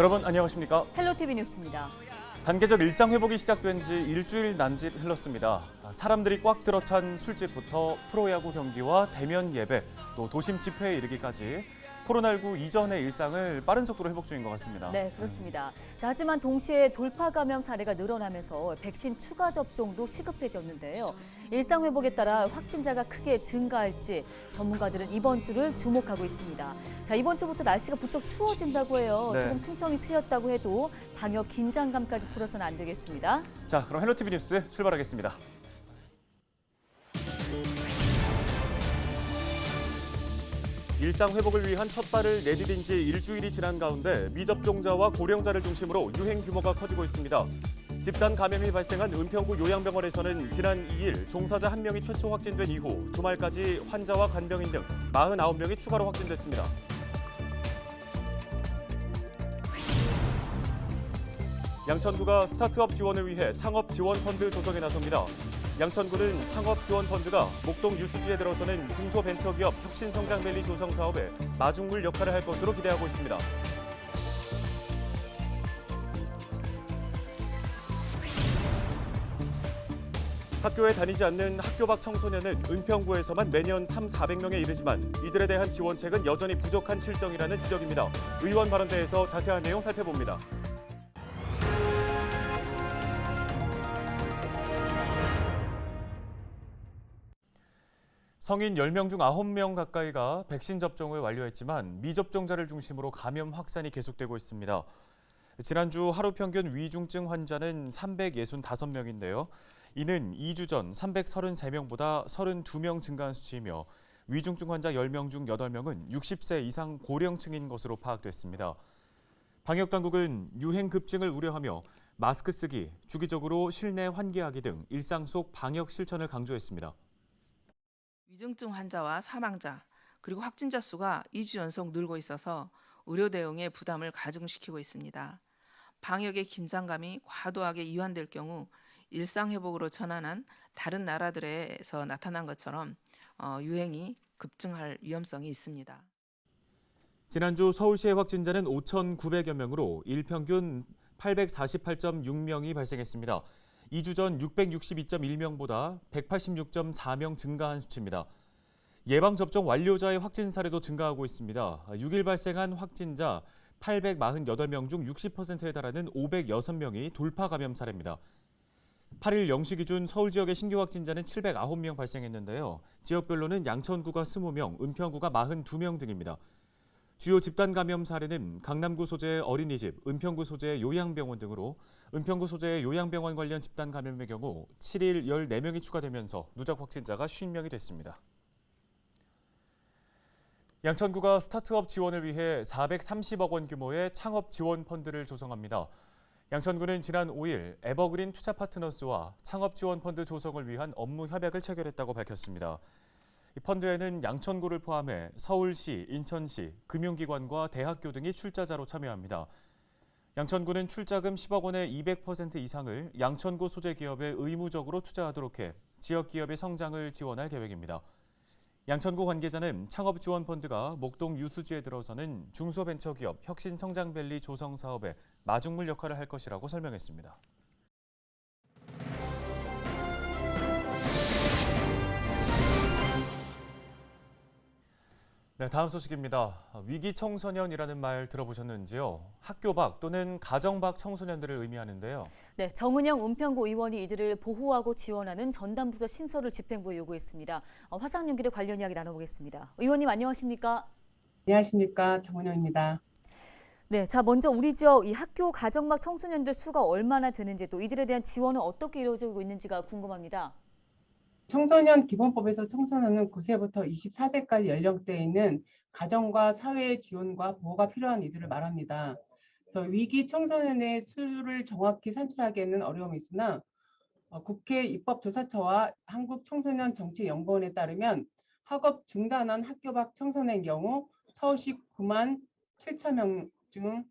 여러분 안녕하십니까? 헬로티비 뉴스입니다. 단계적 일상 회복이 시작된 지 일주일 남짓 흘렀습니다. 사람들이 꽉 들어찬 술집부터 프로야구 경기와 대면 예배, 또 도심 집회에 이르기까지 코로나19 이전의 일상을 빠른 속도로 회복 중인 것 같습니다. 네, 그렇습니다. 자, 하지만 동시에 돌파 감염 사례가 늘어나면서 백신 추가 접종도 시급해졌는데요. 일상 회복에 따라 확진자가 크게 증가할지 전문가들은 이번 주를 주목하고 있습니다. 자, 이번 주부터 날씨가 부쩍 추워진다고 해요. 네. 조금 숨통이 트였다고 해도 방역 긴장감까지 풀어서는 안 되겠습니다. 자, 그럼 헬로티비 뉴스 출발하겠습니다. 일상 회복을 위한 첫 발을 내디딘 지 일주일이 지난 가운데 미접종자와 고령자를 중심으로 유행 규모가 커지고 있습니다. 집단 감염이 발생한 은평구 요양병원에서는 지난 2일 종사자 한명이 최초 확진된 이후 주말까지 환자와 간병인 등 49명이 추가로 확진됐습니다. 양천구가 스타트업 지원을 위해 창업 지원 펀드 조성에 나섭니다. 양천구는 창업 지원 펀드가 목동 유수지에 들어서는 중소벤처기업 혁신성장밸리 조성 사업에 마중물 역할을 할 것으로 기대하고 있습니다. 학교에 다니지 않는 학교 밖 청소년은 은평구에서만 매년 3, 400명에 이르지만 이들에 대한 지원책은 여전히 부족한 실정이라는 지적입니다. 의원 발언대에서 자세한 내용 살펴봅니다. 성인 10명 중 9명 가까이가 백신 접종을 완료했지만 미접종자를 중심으로 감염 확산이 계속되고 있습니다. 지난주 하루 평균 위중증 환자는 365명인데요. 이는 2주 전 333명보다 32명 증가한 수치이며 위중증 환자 10명 중 8명은 60세 이상 고령층인 것으로 파악됐습니다. 방역 당국은 유행 급증을 우려하며 마스크 쓰기, 주기적으로 실내 환기하기 등 일상 속 방역 실천을 강조했습니다. 위중증 환자와 사망자 그리고 확진자 수가 2주 연속 늘고 있어서 의료 대응에 부담을 가중시키고 있습니다. 방역의 긴장감이 과도하게 이완될 경우 일상 회복으로 전환한 다른 나라들에서 나타난 것처럼 어, 유행이 급증할 위험성이 있습니다. 지난주 서울시의 확진자는 5,900여 명으로 일평균 848.6명이 발생했습니다. 2주 전 662.1명보다 186.4명 증가한 수치입니다. 예방접종 완료자의 확진 사례도 증가하고 있습니다. 6일 발생한 확진자 848명 중 60%에 달하는 506명이 돌파 감염 사례입니다. 8일 0시 기준 서울 지역의 신규 확진자는 709명 발생했는데요. 지역별로는 양천구가 20명, 은평구가 42명 등입니다. 주요 집단 감염 사례는 강남구 소재의 어린이집, 은평구 소재의 요양병원 등으로 은평구 소재의 요양병원 관련 집단 감염의 경우 7일 14명이 추가되면서 누적 확진자가 50명이 됐습니다. 양천구가 스타트업 지원을 위해 430억 원 규모의 창업 지원 펀드를 조성합니다. 양천구는 지난 5일 에버그린 투자 파트너스와 창업 지원 펀드 조성을 위한 업무 협약을 체결했다고 밝혔습니다. 이 펀드에는 양천구를 포함해 서울시, 인천시, 금융기관과 대학교 등이 출자자로 참여합니다. 양천구는 출자금 10억 원의 200% 이상을 양천구 소재 기업에 의무적으로 투자하도록 해 지역 기업의 성장을 지원할 계획입니다. 양천구 관계자는 창업 지원 펀드가 목동 유수지에 들어서는 중소벤처기업 혁신성장밸리 조성 사업에 마중물 역할을 할 것이라고 설명했습니다. 네, 다음 소식입니다. 위기 청소년이라는 말 들어보셨는지요? 학교 밖 또는 가정 밖 청소년들을 의미하는데요. 네, 정은영 은평구 의원이 이들을 보호하고 지원하는 전담부서 신설을 집행부에 요구했습니다. 어, 화상 연결에 관련 이야기 나눠보겠습니다. 의원님 안녕하십니까? 안녕하십니까 정은영입니다. 네, 자 먼저 우리 지역 이 학교 가정 밖 청소년들 수가 얼마나 되는지 또 이들에 대한 지원은 어떻게 이루어지고 있는지가 궁금합니다. 청소년 기본법에서 청소년은 9세부터 24세까지 연령대에 있는 가정과 사회의 지원과 보호가 필요한 이들을 말합니다. 그래서 위기 청소년의 수를 정확히 산출하기에는 어려움이 있으나 어, 국회 입법조사처와 한국청소년정치연구원에 따르면 학업 중단한 학교 밖 청소년의 경우 서울시 9만 7천 명 중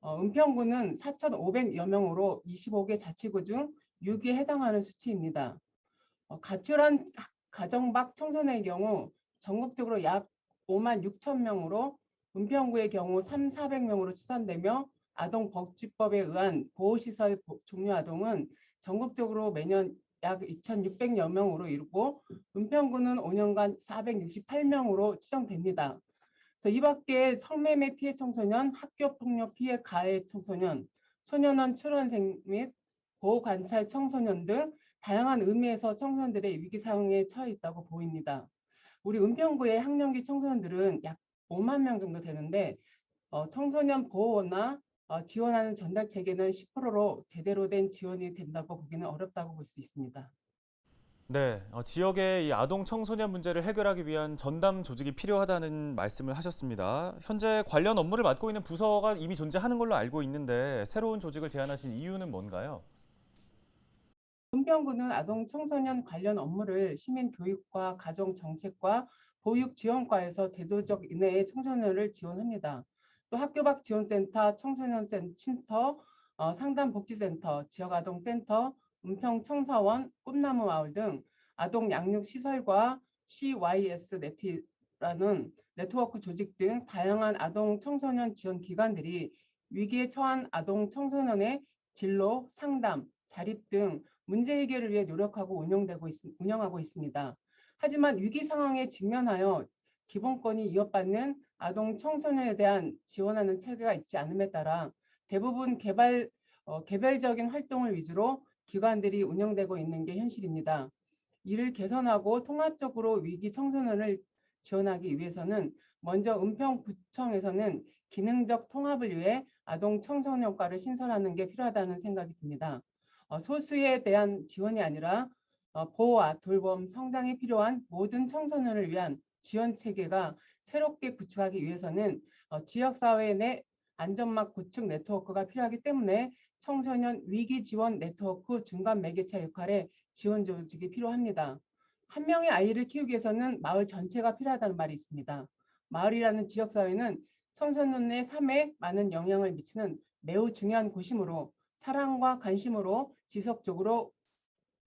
어, 은평구는 4,500여 명으로 25개 자치구 중 6위에 해당하는 수치입니다. 어, 가출한 학- 가정 밖 청소년의 경우 전국적으로 약 5만 6천 명으로 은평구의 경우 3, 400명으로 추산되며 아동복지법에 의한 보호시설 보- 종료 아동은 전국적으로 매년 약 2,600여 명으로 이르고 은평구는 5년간 468명으로 추정됩니다. 그래서 이 밖에 성매매 피해 청소년, 학교 폭력 피해 가해 청소년, 소년원 출원생 및 보호 관찰 청소년 등 다양한 의미에서 청소년들의 위기 상황에 처해 있다고 보입니다. 우리 은평구의 학령기 청소년들은 약 5만 명 정도 되는데 어, 청소년 보호나 어, 지원하는 전달 체계는 10%로 제대로 된 지원이 된다고 보기는 어렵다고 볼 수 있습니다. 네, 어, 지역의 이 아동 청소년 문제를 해결하기 위한 전담 조직이 필요하다는 말씀을 하셨습니다. 현재 관련 업무를 맡고 있는 부서가 이미 존재하는 걸로 알고 있는데 새로운 조직을 제안하신 이유는 뭔가요? 은평구는 아동 청소년 관련 업무를 시민 교육과 가정 정책과 보육 지원과에서 제도적 인내의 청소년을 지원합니다. 또 학교 밖 지원센터, 청소년 센 쉼터, 어, 상담복지센터, 지역아동센터, 은평청사원, 꿈나무 마을 등 아동 양육 시설과 CYS 네트라는 네트워크 조직 등 다양한 아동 청소년 지원 기관들이 위기에 처한 아동 청소년의 진로, 상담, 자립 등 문제 해결을 위해 노력하고 운영되고 있, 운영하고 있습니다. 하지만 위기 상황에 직면하여 기본권이 위협받는 아동 청소년에 대한 지원하는 체계가 있지 않음에 따라 대부분 개발 어, 개별적인 활동을 위주로 기관들이 운영되고 있는 게 현실입니다. 이를 개선하고 통합적으로 위기 청소년을 지원하기 위해서는 먼저 은평구청에서는 기능적 통합을 위해 아동 청소년과를 신설하는 게 필요하다는 생각이 듭니다. 어, 소수에 대한 지원이 아니라 어, 보호와 돌봄, 성장이 필요한 모든 청소년을 위한 지원 체계가 새롭게 구축하기 위해서는 어, 지역사회 내 안전망 구축 네트워크가 필요하기 때문에 청소년 위기 지원 네트워크 중간 매개체 역할의 지원 조직이 필요합니다. 한 명의 아이를 키우기 위해서는 마을 전체가 필요하다는 말이 있습니다. 마을이라는 지역사회는 청소년의 삶에 많은 영향을 미치는 매우 중요한 곳이므로 사랑과 관심으로 지속적으로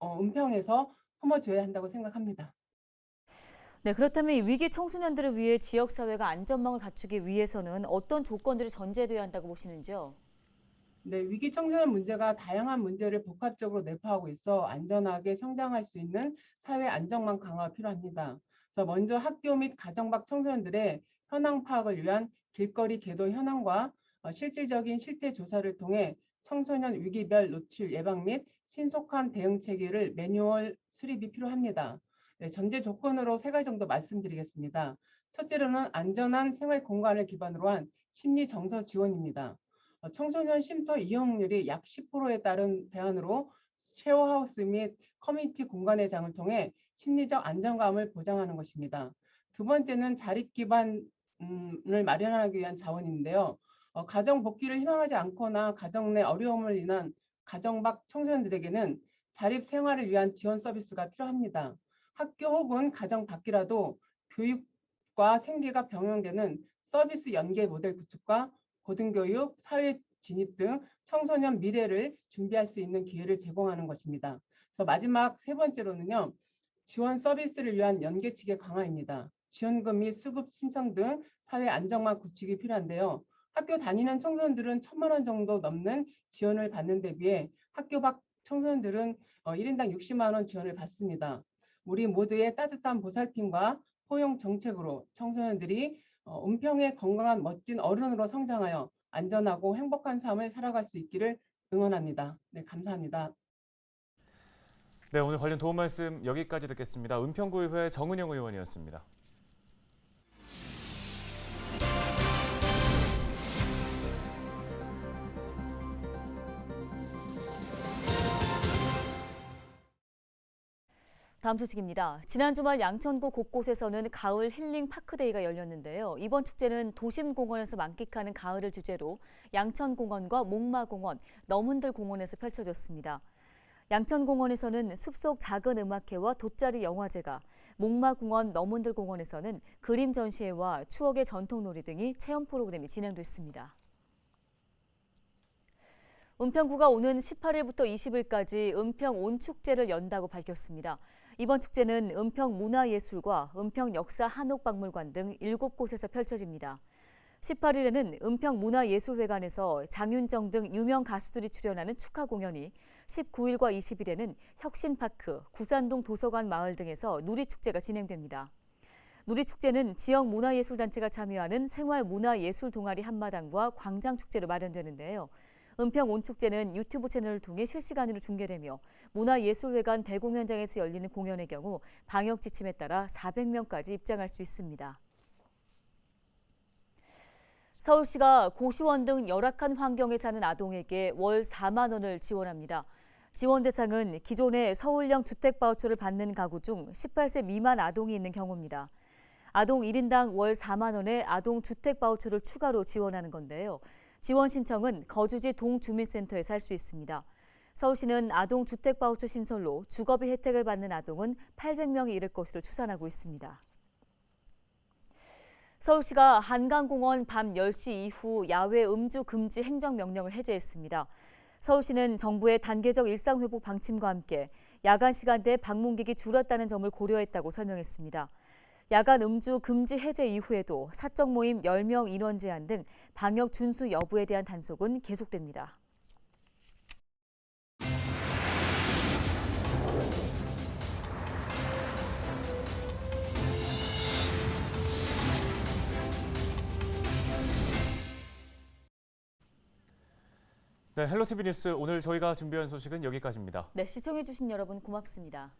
어, 은평에서 품어줘야 한다고 생각합니다. 네, 그렇다면 이 위기 청소년들을 위해 지역 사회가 안전망을 갖추기 위해서는 어떤 조건들이 전제돼야 한다고 보시는지요? 네, 위기 청소년 문제가 다양한 문제를 복합적으로 내포하고 있어 안전하게 성장할 수 있는 사회 안정망 강화가 필요합니다. 그래서 먼저 학교 및 가정 밖 청소년들의 현황 파악을 위한 길거리 계도 현황과 어, 실질적인 실태 조사를 통해 청소년 위기별 노출 예방 및 신속한 대응 체계를 매뉴얼 수립이 필요합니다. 네, 전제 조건으로 세 가지 정도 말씀드리겠습니다. 첫째로는 안전한 생활 공간을 기반으로 한 심리 정서 지원입니다. 어, 청소년 쉼터 이용률이 약 10%에 따른 대안으로 쉐어하우스 및 커뮤니티 공간의 장을 통해 심리적 안정감을 보장하는 것입니다. 두 번째는 자립 기반을 마련하기 위한 자원인데요. 어, 가정 복귀를 희망하지 않거나 가정 내 어려움을 인한 가정 밖 청소년들에게는 자립 생활을 위한 지원 서비스가 필요합니다. 학교 혹은 가정 밖이라도 교육과 생계가 병행되는 서비스 연계 모델 구축과 고등교육, 사회 진입 등 청소년 미래를 준비할 수 있는 기회를 제공하는 것입니다. 그래서 마지막 세 번째로는요. 지원 서비스를 위한 연계 체계 강화입니다. 지원금 및 수급 신청 등 사회 안정망 구축이 필요한데요. 학교 다니는 청소년들은 천만 원 정도 넘는 지원을 받는 데 비해 학교 밖 청소년들은 어, 1인당 60만 원 지원을 받습니다. 우리 모두의 따뜻한 보살핌과 포용 정책으로 청소년들이 어, 은평의 건강한 멋진 어른으로 성장하여 안전하고 행복한 삶을 살아갈 수 있기를 응원합니다. 네, 감사합니다. 네, 오늘 관련 도움 말씀 여기까지 듣겠습니다. 은평구의회 정은영 의원이었습니다. 다음 소식입니다. 지난 주말 양천구 곳곳에서는 가을 힐링 파크데이가 열렸는데요. 이번 축제는 도심 공원에서 만끽하는 가을을 주제로 양천공원과 목마공원, 너문들 공원에서 펼쳐졌습니다. 양천공원에서는 숲속 작은 음악회와 돗자리 영화제가, 목마공원, 너문들 공원에서는 그림 전시회와 추억의 전통놀이 등이 체험 프로그램이 진행됐습니다. 은평구가 오는 18일부터 20일까지 은평 온축제를 연다고 밝혔습니다. 이번 축제는 은평 문화예술과 은평 역사 한옥박물관 등 7곳에서 펼쳐집니다. 18일에는 은평 문화예술회관에서 장윤정 등 유명 가수들이 출연하는 축하 공연이 19일과 20일에는 혁신파크, 구산동 도서관 마을 등에서 누리축제가 진행됩니다. 누리축제는 지역 문화예술단체가 참여하는 생활문화예술 동아리 한마당과 광장축제로 마련되는데요. 은평 온축제는 유튜브 채널을 통해 실시간으로 중계되며 문화예술회관 대공연장에서 열리는 공연의 경우 방역 지침에 따라 400명까지 입장할 수 있습니다. 서울시가 고시원 등 열악한 환경에 사는 아동에게 월 4만 원을 지원합니다. 지원 대상은 기존의 서울형 주택 바우처를 받는 가구 중 18세 미만 아동이 있는 경우입니다. 아동 1인당 월 4만 원의 아동 주택 바우처를 추가로 지원하는 건데요. 지원 신청은 거주지 동주민센터에서 할 수 있습니다. 서울시는 아동 주택 바우처 신설로 주거비 혜택을 받는 아동은 800명이 이를 것으로 추산하고 있습니다. 서울시가 한강공원 밤 10시 이후 야외 음주 금지 행정명령을 해제했습니다. 서울시는 정부의 단계적 일상회복 방침과 함께 야간 시간대 방문객이 줄었다는 점을 고려했다고 설명했습니다. 야간 음주 금지 해제 이후에도 사적 모임 10명 인원 제한 등 방역 준수 여부에 대한 단속은 계속됩니다. 네, 헬로티비 뉴스 오늘 저희가 준비한 소식은 여기까지입니다. 네, 시청해주신 여러분 고맙습니다.